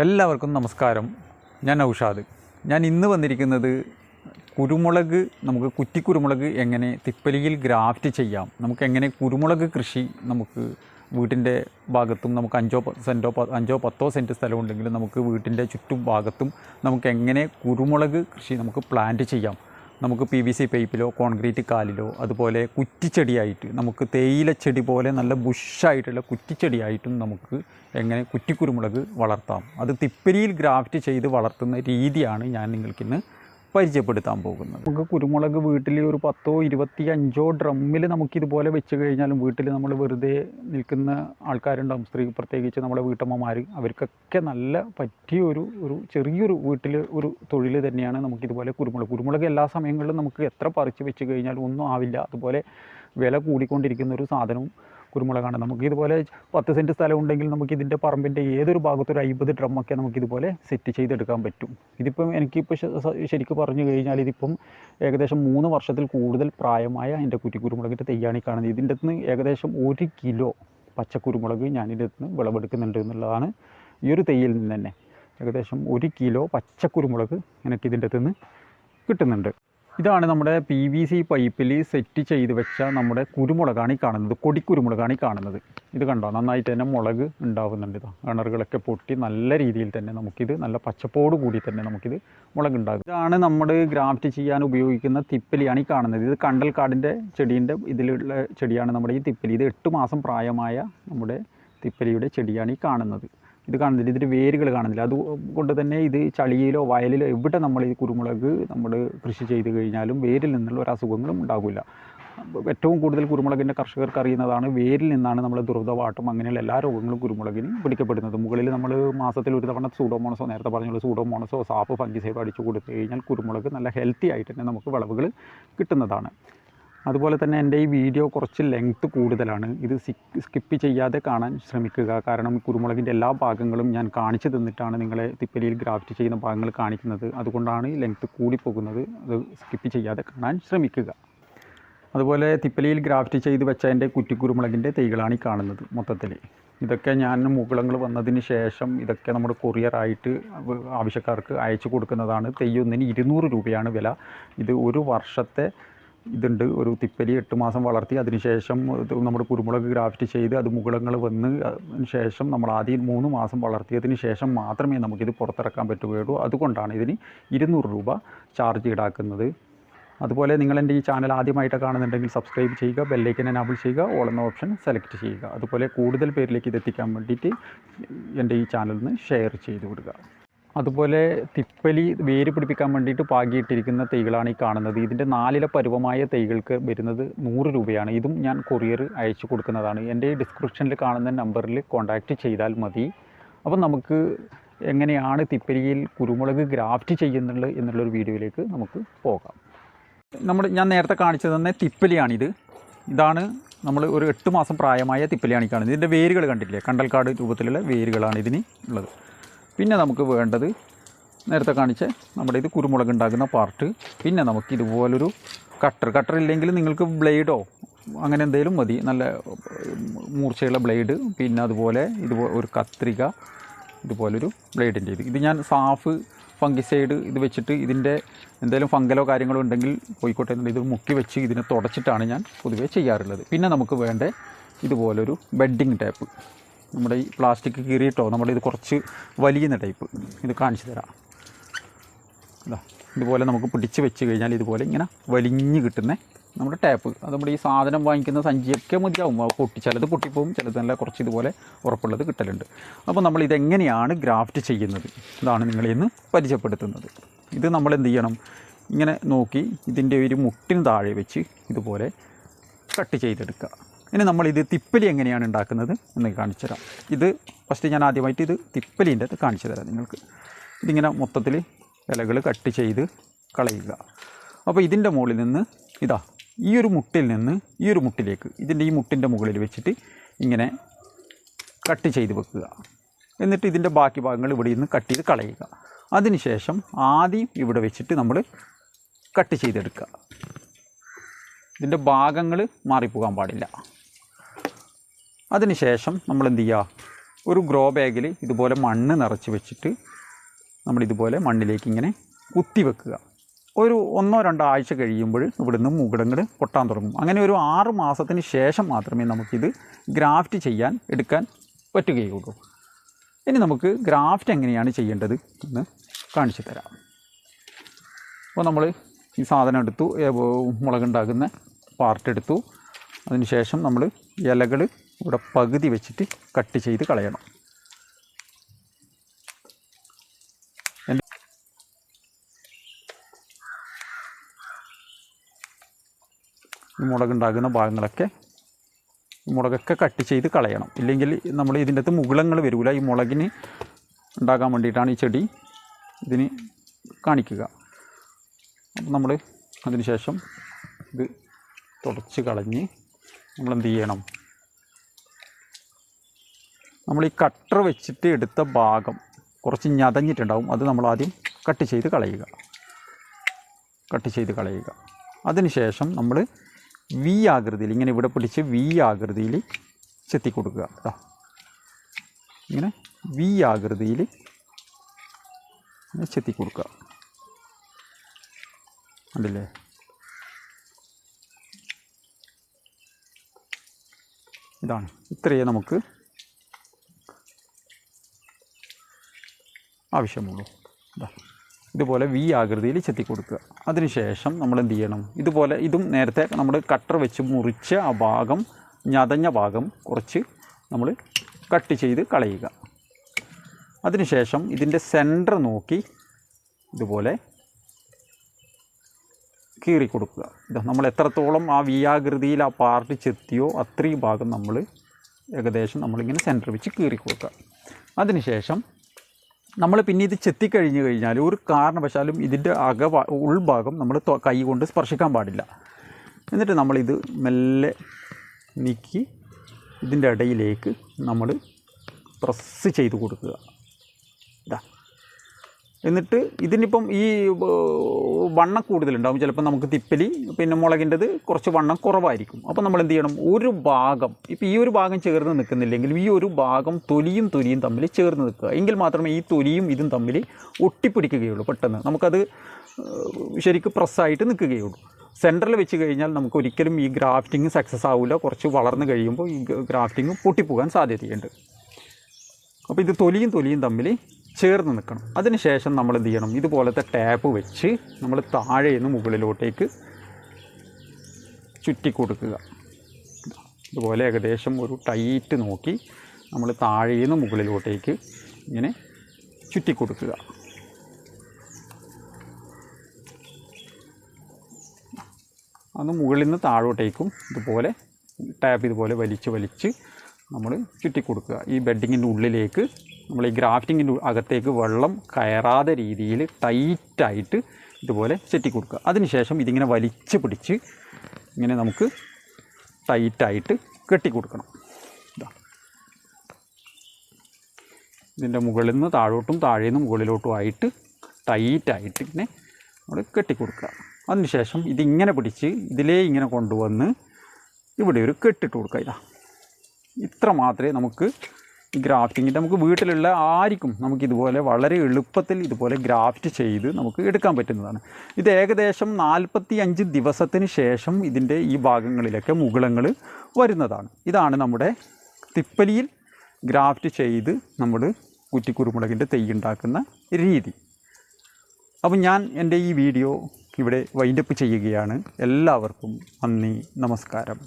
എല്ലാവർക്കും നമസ്കാരം. ഞാൻ ഔഷാദ്. ഞാൻ ഇന്ന് വന്നിരിക്കുന്നത് കുരുമുളക് നമുക്ക് കുറ്റിക്കുരുമുളക് എങ്ങനെ തിപ്പലിയിൽ ഗ്രാഫ്റ്റ് ചെയ്യാം. നമുക്ക് എങ്ങനെ കുരുമുളക് കൃഷി നമുക്ക് വീട്ടിന്റെ ഭാഗത്തും നമുക്ക് അഞ്ചോ സെന്റോ അഞ്ചോ പത്തോ സെന്റ് സ്ഥലമുണ്ടെങ്കിലും നമുക്ക് വീട്ടിന്റെ ചുറ്റും ഭാഗത്തും നമുക്ക് എങ്ങനെ കുരുമുളക് കൃഷി നമുക്ക് പ്ലാന്റ് ചെയ്യാം. നമുക്ക് പി വി സി പൈപ്പിലോ കോൺക്രീറ്റ് കാലിലോ അതുപോലെ കുറ്റിച്ചെടിയായിട്ട് നമുക്ക് തേയില ചെടി പോലെ നല്ല ബുഷായിട്ടുള്ള കുറ്റിച്ചെടിയായിട്ടും നമുക്ക് എങ്ങനെ കുറ്റിക്കുരുമുളക് വളർത്താം. അത് തിപ്പരിയിൽ ഗ്രാഫ്റ്റ് ചെയ്ത് വളർത്തുന്ന രീതിയാണ് ഞാൻ നിങ്ങൾക്കിന്ന് പരിചയപ്പെടുത്താൻ പോകുന്നത്. നമുക്ക് കുരുമുളക് വീട്ടിൽ ഒരു പത്തോ ഇരുപത്തി അഞ്ചോ ഡ്രമ്മിൽ നമുക്കിതുപോലെ വെച്ച് കഴിഞ്ഞാലും വീട്ടിൽ നമ്മൾ വെറുതെ നിൽക്കുന്ന ആൾക്കാരുണ്ടാവും. സ്ത്രീ പ്രത്യേകിച്ച് നമ്മുടെ വീട്ടമ്മമാർ അവർക്കൊക്കെ നല്ല പറ്റിയ ഒരു ഒരു ചെറിയൊരു വീട്ടിൽ ഒരു തൊഴിൽ തന്നെയാണ് നമുക്കിതുപോലെ കുരുമുളക്. കുരുമുളക് എല്ലാ സമയങ്ങളിലും നമുക്ക് എത്ര പറിച്ച് വെച്ച് കഴിഞ്ഞാലും ഒന്നും ആവില്ല. അതുപോലെ വില കൂടിക്കൊണ്ടിരിക്കുന്ന ഒരു സാധനവും കുരുമുളകാണ്. നമുക്ക് ഇതുപോലെ പത്ത് സെന്റ് സ്ഥലം ഉണ്ടെങ്കിൽ നമുക്ക് ഇതിന്റെ പറമ്പിന്റെ ഏതൊരു ഭാഗത്തൊരു അമ്പത് ഡ്രമ്മൊക്കെ നമുക്ക് ഇതുപോലെ സെറ്റ് ചെയ്തെടുക്കാൻ പറ്റും. ഇതിപ്പം എനിക്കിപ്പോൾ ശരിക്ക് പറഞ്ഞു കഴിഞ്ഞാൽ ഇതിപ്പം ഏകദേശം മൂന്ന് വർഷത്തിൽ കൂടുതൽ പ്രായമായ എന്റെ കുറ്റി കുരുമുളകിന്റെ തെയ്യാണ് കാണുന്നത്. ഇതിന്റെ നിന്ന് ഏകദേശം ഒരു കിലോ പച്ചക്കുരുമുളക് അകത്ത് നിന്ന് വിളവെടുക്കുന്നുണ്ട് എന്നുള്ളതാണ് ഈ ഒരു തെയ്യിൽ നിന്ന് തന്നെ. ഏകദേശം ഒരു കിലോ പച്ചക്കുരുമുളക് എനിക്ക് ഇതിന്റെ അകത്ത് നിന്ന് കിട്ടുന്നുണ്ട്. ഇതാണ് നമ്മുടെ പി വി സി പൈപ്പിൽ സെറ്റ് ചെയ്ത് വെച്ച നമ്മുടെ കുരുമുളകാണ് ഈ കാണുന്നത്. കൊടിക്കുരുമുളകാണ് ഈ കാണുന്നത്. ഇത് കണ്ടോ? നന്നായിട്ട് തന്നെ മുളക് ഉണ്ടാവുന്നുണ്ട് ഇതാ. കിണറുകളൊക്കെ പൊട്ടി നല്ല രീതിയിൽ തന്നെ നമുക്കിത് നല്ല പച്ചപ്പോട് കൂടി തന്നെ നമുക്കിത് മുളക് ഉണ്ടാകും. ഇതാണ് നമ്മൾ ഗ്രാഫ്റ്റ് ചെയ്യാൻ ഉപയോഗിക്കുന്ന തിപ്പലിയാണ് ഈ കാണുന്നത്. ഇത് കണ്ടൽക്കാടിന്റെ ചെടീന്റെ ഇതിലുള്ള ചെടിയാണ് നമ്മുടെ ഈ തിപ്പലി. ഇത് എട്ട് മാസം പ്രായമായ നമ്മുടെ തിപ്പലിയുടെ ചെടിയാണ് ഈ കാണുന്നത്. ഇത് കാണുന്നില്ല. ഇതിന്റെ വേരുകൾ കാണുന്നില്ല. അതുകൊണ്ട് തന്നെ ഇത് ചളിയിലോ വയലിലോ എവിടെ നമ്മൾ ഈ കുരുമുളക് നമ്മൾ കൃഷി ചെയ്ത് കഴിഞ്ഞാലും വേരിൽ നിന്നുള്ള ഒരു അസുഖങ്ങളും ഉണ്ടാകില്ല ഏറ്റവും കൂടുതൽ കുരുമുളകിന്റെ കർഷകർക്ക് അറിയുന്നതാണ് വേരിൽ നിന്നാണ് നമ്മൾ ദുർദ്ധവാട്ടം അങ്ങനെയുള്ള എല്ലാ രോഗങ്ങളും കുരുമുളകിന് പിടിക്കപ്പെടുന്നത്. മുകളിൽ നമ്മൾ മാസത്തിൽ ഒരു തവണ സൂഡോമോണസോ നേരത്തെ പറഞ്ഞുള്ള സൂഡോമോണസോ സാപ്പ് ഫംഗിസൈഡോ അടിച്ചു കൊടുത്തു കഴിഞ്ഞാൽ കുരുമുളക് നല്ല ഹെൽത്തി ആയിട്ട് തന്നെ നമുക്ക് വിളവുകൾ കിട്ടുന്നതാണ്. അതുപോലെ തന്നെ എന്റെ ഈ വീഡിയോ കുറച്ച് ലെങ്ത്ത് കൂടുതലാണ്. ഇത് സ്കിപ്പ് ചെയ്യാതെ കാണാൻ ശ്രമിക്കുക. കാരണം കുരുമുളകിന്റെ എല്ലാ ഭാഗങ്ങളും ഞാൻ കാണിച്ചു തന്നിട്ടാണ് നിങ്ങളെ തിപ്പലിയിൽ ഗ്രാഫ്റ്റ് ചെയ്യുന്ന ഭാഗങ്ങൾ കാണിക്കുന്നത്. അതുകൊണ്ടാണ് ഈ ലെങ്ത്ത് കൂടിപ്പോകുന്നത്. അത് സ്കിപ്പ് ചെയ്യാതെ കാണാൻ ശ്രമിക്കുക. അതുപോലെ തിപ്പലിയിൽ ഗ്രാഫ്റ്റ് ചെയ്ത് വെച്ച എന്റെ കുറ്റിക്കുരുമുളകിന്റെ തൈകളാണ് ഈ കാണുന്നത് മൊത്തത്തിൽ. ഇതൊക്കെ ഞാൻ മുകുളങ്ങൾ വന്നതിന് ശേഷം ഇതൊക്കെ നമ്മൾ കൊറിയറായിട്ട് ആവശ്യക്കാർക്ക് അയച്ചു കൊടുക്കുന്നതാണ്. തെയ്യൊന്നിന് ഇരുന്നൂറ് രൂപയാണ് വില. ഇത് ഒരു വർഷത്തെ ഇതുണ്ട്. ഒരു തിപ്പലി എട്ട് മാസം വളർത്തി അതിനുശേഷം നമ്മൾ കുരുമുളക് ഗ്രാഫ്റ്റ് ചെയ്ത് അത് മുകുളങ്ങൾ വന്ന് ശേഷം നമ്മൾ ആദ്യം മൂന്ന് മാസം വളർത്തിയതിന് ശേഷം മാത്രമേ നമുക്കിത് പുറത്തിറക്കാൻ പറ്റുകയുള്ളൂ. അതുകൊണ്ടാണ് ഇതിന് ഇരുന്നൂറ് രൂപ ചാർജ് ഈടാക്കുന്നത്. അതുപോലെ നിങ്ങൾ എന്റെ ഈ ചാനൽ ആദ്യമായിട്ട് കാണുന്നുണ്ടെങ്കിൽ സബ്സ്ക്രൈബ് ചെയ്യുക ബെല്ലൈക്കൻ എനാബിൾ ചെയ്യുക ഓൾ എന്ന ഓപ്ഷൻ സെലക്ട് ചെയ്യുക. അതുപോലെ കൂടുതൽ പേരിലേക്ക് ഇത് എത്തിക്കാൻ വേണ്ടിയിട്ട് എന്റെ ഈ ചാനലിൽ നിന്ന് ഷെയർ ചെയ്ത് വിടുക. അതുപോലെ തിപ്പലി വേര് പിടിപ്പിക്കാൻ വേണ്ടിയിട്ട് പാകിയിട്ടിരിക്കുന്ന തൈകളാണ് ഈ കാണുന്നത്. ഇതിന്റെ നാലില പരുവമായ തൈകൾക്ക് വരുന്നത് നൂറ് രൂപയാണ്. ഇതും ഞാൻ കൊറിയർ അയച്ചു കൊടുക്കുന്നതാണ്. എന്റെ ഡിസ്ക്രിപ്ഷനിൽ കാണുന്ന നമ്പറിൽ കോൺടാക്റ്റ് ചെയ്താൽ മതി. അപ്പം നമുക്ക് എങ്ങനെയാണ് തിപ്പലിയിൽ കുരുമുളക് ഗ്രാഫ്റ്റ് ചെയ്യുന്നുള്ളത് എന്നുള്ളൊരു വീഡിയോയിലേക്ക് നമുക്ക് പോകാം. നമ്മൾ ഞാൻ നേരത്തെ കാണിച്ചു തന്നെ തിപ്പലിയാണിത്. ഇതാണ് നമ്മൾ ഒരു എട്ട് മാസം പ്രായമായ തിപ്പലിയാണ് ഈ കാണുന്നത്. ഇതിന്റെ വേരുകൾ കണ്ടില്ലേ കണ്ടൽക്കാട് രൂപത്തിലുള്ള വേരുകളാണ് ഇതിന് ഉള്ളത്. പിന്നെ നമുക്ക് വേണ്ടത് നേരത്തെ കാണിച്ച നമ്മുടെ ഇത് കുരുമുളക് ഉണ്ടാക്കുന്ന പാർട്ട് പിന്നെ നമുക്ക് ഇതുപോലൊരു കട്ടർ കട്ടർ ഇല്ലെങ്കിൽ നിങ്ങൾക്ക് ബ്ലേഡോ അങ്ങനെ എന്തെങ്കിലും മതി. നല്ല മൂർച്ചയുള്ള ബ്ലേഡ് പിന്നെ അതുപോലെ ഇതുപോലെ ഒരു കത്രിക ഇതുപോലൊരു ബ്ലേഡിന്റെ ഇത്. ഇത് ഞാൻ സാഫ് ഫംഗിസൈഡ് ഇത് വെച്ചിട്ട് ഇതിന്റെ എന്തെങ്കിലും ഫംഗലോ കാര്യങ്ങളോ ഉണ്ടെങ്കിൽ പോയിക്കോട്ടെ എന്നുള്ള ഇത് മുക്കി വെച്ച് ഇതിനെ തുടച്ചിട്ടാണ് ഞാൻ പൊതുവേ ചെയ്യാറുള്ളത്. പിന്നെ നമുക്ക് വേണ്ട ഇതുപോലൊരു ബെഡിങ് ടേപ്പ് നമ്മുടെ ഈ പ്ലാസ്റ്റിക് കീറിയിട്ടോ നമ്മുടെ ഇത് കുറച്ച് വലിയുന്ന ടൈപ്പ്. ഇത് കാണിച്ചു തരാം. ഇതാ ഇതുപോലെ നമുക്ക് പിടിച്ച് വെച്ച് കഴിഞ്ഞാൽ ഇതുപോലെ ഇങ്ങനെ വലിഞ്ഞ് കിട്ടുന്ന നമ്മുടെ ടാപ്പ്. അത് നമ്മുടെ ഈ സാധനം വാങ്ങിക്കുന്ന സഞ്ചിയൊക്കെ മതിയാവും. പൊട്ടി ചിലത് പൊട്ടിപ്പോവും ചിലത് നല്ല കുറച്ച് ഇതുപോലെ ഉറപ്പുള്ളത് കിട്ടലുണ്ട്. അപ്പോൾ നമ്മൾ ഇതെങ്ങനെയാണ് ഗ്രാഫ്റ്റ് ചെയ്യുന്നത്? ഇതാണ് നിങ്ങളെ ഇന്ന് പരിചയപ്പെടുത്തുന്നത്. ഇത് നമ്മൾ എന്ത് ചെയ്യണം? ഇങ്ങനെ നോക്കി ഇതിന്റെ ഒരു മുട്ടിന് താഴെ വെച്ച് ഇതുപോലെ കട്ട് ചെയ്തെടുക്കുക. ഇനി നമ്മളിത് തിപ്പലി എങ്ങനെയാണ് ഉണ്ടാക്കുന്നത് എന്ന് കാണിച്ചു തരാം. ഇത് ഫസ്റ്റ് ഞാൻ ആദ്യമായിട്ട് ഇത് തിപ്പലിന്റെ അത് കാണിച്ചു തരാം നിങ്ങൾക്ക്. ഇതിങ്ങനെ മൊത്തത്തിൽ ഇലകൾ കട്ട് ചെയ്ത് കളയുക. അപ്പോൾ ഇതിന്റെ മുകളിൽ നിന്ന് ഇതാ ഈ ഒരു മുട്ടിൽ നിന്ന് ഈ ഒരു മുട്ടിലേക്ക് ഇതിന്റെ ഈ മുട്ടിന്റെ മുകളിൽ വെച്ചിട്ട് ഇങ്ങനെ കട്ട് ചെയ്ത് വെക്കുക. എന്നിട്ട് ഇതിന്റെ ബാക്കി ഭാഗങ്ങൾ ഇവിടെ നിന്ന് കട്ട് ചെയ്ത് കളയുക. അതിനുശേഷം ആദ്യം ഇവിടെ വെച്ചിട്ട് നമ്മൾ കട്ട് ചെയ്തെടുക്കുക. ഇതിന്റെ ഭാഗങ്ങൾ മാറിപ്പോകാൻ പാടില്ല. അതിനുശേഷം നമ്മൾ എന്ത് ചെയ്യുക ഒരു ഗ്രോ ബാഗിൽ ഇതുപോലെ മണ്ണ് നിറച്ച് വെച്ചിട്ട് നമ്മൾ ഇതുപോലെ മണ്ണിലേക്ക് ഇങ്ങനെ കുത്തി വെക്കുക. ഒരു ഒന്നോ രണ്ടോ ആഴ്ച കഴിയുമ്പോൾ ഇവിടുന്ന് മുകിടങ്ങൾ പൊട്ടാൻ തുടങ്ങും. അങ്ങനെ ഒരു ആറ് മാസത്തിന് ശേഷം മാത്രമേ നമുക്കിത് ഗ്രാഫ്റ്റ് ചെയ്യാൻ എടുക്കാൻ പറ്റുകയുള്ളൂ. ഇനി നമുക്ക് ഗ്രാഫ്റ്റ് എങ്ങനെയാണ് ചെയ്യേണ്ടത് എന്ന് കാണിച്ചു തരാം. അപ്പോൾ നമ്മൾ ഈ സാധനം എടുത്തു മുളകുണ്ടാകുന്ന പാർട്ട് എടുത്തു. അതിനുശേഷം നമ്മൾ ഇലകൾ ഇവിടെ പകുതി വെച്ചിട്ട് കട്ട് ചെയ്ത് കളയണം. ഈ മുളകുണ്ടാകുന്ന ഭാഗങ്ങളൊക്കെ മുളകൊക്കെ കട്ട് ചെയ്ത് കളയണം. ഇല്ലെങ്കിൽ നമ്മൾ ഇതിന്റെ അകത്ത് മുകുളങ്ങൾ വരില്ല ഈ മുളകിന് ഉണ്ടാക്കാൻ വേണ്ടിയിട്ടാണ് ഈ ചെടി ഇതിന് കാണിക്കുക. അപ്പം നമ്മൾ അതിനുശേഷം ഇത് തുടച്ച് കളഞ്ഞ് നമ്മൾ എന്ത് ചെയ്യണം? നമ്മൾ ഈ കട്ടർ വെച്ചിട്ട് എടുത്ത ഭാഗം കുറച്ച് ഞതഞ്ഞിട്ടുണ്ടാവും. അത് നമ്മൾ ആദ്യം കട്ട് ചെയ്ത് കളയുക. കട്ട് ചെയ്ത് കളയുക. അതിനുശേഷം നമ്മൾ വി ആകൃതിയിൽ ഇങ്ങനെ ഇവിടെ പിടിച്ച് വി ആകൃതിയിൽ ചെത്തി കൊടുക്കുക കേട്ടോ ഇങ്ങനെ വി ആകൃതിയിൽ ചെത്തി കൊടുക്കുക കണ്ടില്ലേ? ഇതാണ്. ഇത്രയേ നമുക്ക് ആവശ്യമുള്ളൂ. ഇതാ ഇതുപോലെ വി ആകൃതിയിൽ ചെത്തി കൊടുക്കുക അതിനുശേഷം നമ്മൾ എന്ത് ചെയ്യണം? ഇതുപോലെ ഇതും നേരത്തെ നമ്മൾ കട്ടർ വെച്ച് മുറിച്ച് ആ ഭാഗം ഞതഞ്ഞ ഭാഗം കുറച്ച് നമ്മൾ കട്ട് ചെയ്ത് കളയുക. അതിനുശേഷം ഇതിന്റെ സെന്റർ നോക്കി ഇതുപോലെ കീറി കൊടുക്കുക. ഇത് നമ്മൾ എത്രത്തോളം ആ വിയാകൃതിയിൽ ആ പാർട്ട് ചെത്തിയോ അത്രയും ഭാഗം നമ്മൾ ഏകദേശം നമ്മളിങ്ങനെ സെന്റർ വെച്ച് കീറി കൊടുക്കുക. അതിനുശേഷം നമ്മൾ പിന്നെ ഇത് ചെത്തിക്കഴിഞ്ഞ് കഴിഞ്ഞാൽ ഒരു കാരണവശാലും ഇതിന്റെ അക ഉൾഭാഗം നമ്മൾ കൈ കൊണ്ട് സ്പർശിക്കാൻ പാടില്ല. എന്നിട്ട് നമ്മളിത് മെല്ലെ നീക്കി ഇതിന്റെ ഇടയിലേക്ക് നമ്മൾ പ്രസ് ചെയ്ത് കൊടുക്കുക. എന്നിട്ട് ഇതിനിപ്പം ഈ വണ്ണം കൂടുതലുണ്ടാകും ചിലപ്പോൾ നമുക്ക് തിപ്പലി പിന്നെ മുളകിന്റെത് കുറച്ച് വണ്ണം കുറവായിരിക്കും. അപ്പോൾ നമ്മൾ എന്ത് ചെയ്യണം? ഒരു ഭാഗം ഇപ്പോൾ ഈ ഒരു ഭാഗം ചേർന്ന് നിൽക്കുന്നില്ലെങ്കിൽ ഈ ഒരു ഭാഗം തൊലിയും തൊലിയും തമ്മിൽ ചേർന്ന് നിൽക്കുക. എങ്കിൽ മാത്രമേ ഈ തൊലിയും ഇതും തമ്മിൽ ഒട്ടിപ്പിടിക്കുകയുള്ളൂ പെട്ടെന്ന്. നമുക്കത് ശരിക്കും പ്രസ്സായിട്ട് നിൽക്കുകയുള്ളൂ. സെന്ററിൽ വെച്ച് കഴിഞ്ഞാൽ നമുക്ക് ഒരിക്കലും ഈ ഗ്രാഫ്റ്റിംഗ് സക്സസ് ആവില്ല കുറച്ച് വളർന്നു കഴിയുമ്പോൾ ഈ ഗ്രാഫ്റ്റിംഗ് പൊട്ടിപ്പോകാൻ സാധ്യതയുണ്ട്. അപ്പോൾ ഇത് തൊലിയും തൊലിയും തമ്മിൽ ചേർന്ന് നിൽക്കണം. അതിനുശേഷം നമ്മൾ എന്ത് ചെയ്യണം? ഇതുപോലത്തെ ടാപ്പ് വെച്ച് നമ്മൾ താഴെ നിന്ന് മുകളിലോട്ടേക്ക് ചുറ്റി കൊടുക്കുക ഇതുപോലെ ഏകദേശം ഒരു ടൈറ്റ് നോക്കി നമ്മൾ താഴെ നിന്ന് മുകളിലോട്ടേക്ക് ഇങ്ങനെ ചുറ്റി കൊടുക്കുക അന്ന് മുകളിൽ നിന്ന് താഴോട്ടേക്കും ഇതുപോലെ ടാപ്പ് ഇതുപോലെ വലിച്ച് വലിച്ച് നമ്മൾ ചുറ്റി കൊടുക്കുക ഈ ബെഡിങ്ങിന്റെ ഉള്ളിലേക്ക് നമ്മൾ ഈ ഗ്രാഫ്റ്റിങ്ങിന്റെ അകത്തേക്ക് വെള്ളം കയറാതെ രീതിയിൽ ടൈറ്റായിട്ട് ഇതുപോലെ ചെറ്റി കൊടുക്കുക അതിനുശേഷം ഇതിങ്ങനെ വലിച്ച് പിടിച്ച് ഇങ്ങനെ നമുക്ക് ടൈറ്റായിട്ട് കെട്ടി കൊടുക്കണം ഇതാ. ഇതിന്റെ മുകളിൽ നിന്ന് താഴോട്ടും താഴെ നിന്ന് മുകളിലോട്ടും ആയിട്ട് ടൈറ്റായിട്ട് ഇങ്ങനെ നമ്മൾ കെട്ടിക്കൊടുക്കുക. അതിനുശേഷം ഇതിങ്ങനെ പിടിച്ച് ഇതിലേ ഇങ്ങനെ കൊണ്ടുവന്ന് ഇവിടെ ഒരു കെട്ടിട്ട് കൊടുക്കുക. ഇതാ. ഇത്ര മാത്രമേ നമുക്ക് ഈ ഗ്രാഫ്റ്റിങ്ങിൽ നമുക്ക് വീട്ടിലുള്ള ആർക്കും നമുക്ക് ഇതുപോലെ വളരെ എളുപ്പത്തിൽ ഇതുപോലെ ഗ്രാഫ്റ്റ് ചെയ്ത് നമുക്ക് എടുക്കാൻ പറ്റുന്നതാണ്. ഇത് ഏകദേശം നാൽപ്പത്തി അഞ്ച് ദിവസത്തിന് ശേഷം ഇതിന്റെ ഈ ഭാഗങ്ങളിലൊക്കെ മുകുളങ്ങൾ വരുന്നതാണ്. ഇതാണ് നമ്മുടെ തിപ്പലിയിൽ ഗ്രാഫ്റ്റ് ചെയ്ത് നമ്മൾ കുറ്റിക്കുരുമുളകിന്റെ തെയ്യ് ഉണ്ടാക്കുന്ന രീതി. അപ്പം ഞാൻ എന്റെ ഈ വീഡിയോ ഇവിടെ വൈൻഡപ്പ് ചെയ്യുകയാണ്. എല്ലാവർക്കും നന്ദി നമസ്കാരം.